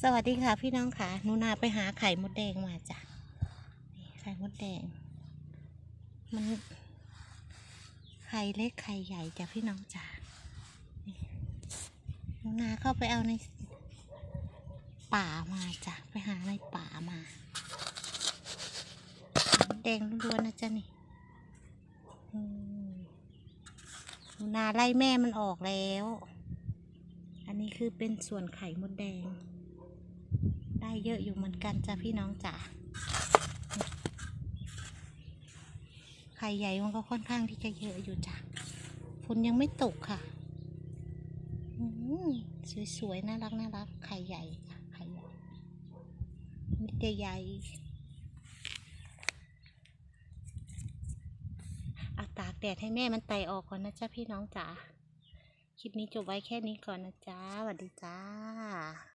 สวัสดีค่ะพี่น้องค่ะนูนาไปหาไข่มดแดงมาจ้ะไข่มดแดง มันไข่เล็กไข่ใหญ่จ้ะพี่น้องจ้ะนูนาเข้าไปเอาในป่ามาจ้ะไปหาในป่ามาไข่มดแดงล้วนๆนะจ๊ะนี่นูนาไล่แม่มันออกแล้ว อันนี้คือเป็นส่วนไข่มดแดง ได้เยอะอยู่เหมือนกันจ้ะพี่น้องจ๋าไข่ใหญ่มันก็ค่อนข้างที่จะเยอะอยู่จ้ะฝนยังไม่ตกค่ะอืสวยๆน่ารักน่ารักไข่ใหญ่ค่ะไข่ใหญ่มิดใหญ่อาตากแดดให้แม่มันไตออกก่อนนะจ๊ะพี่น้องจ๋าคลิปนี้จบไว้แค่นี้ก่อนนะจ๊ะสวัสดีจ้า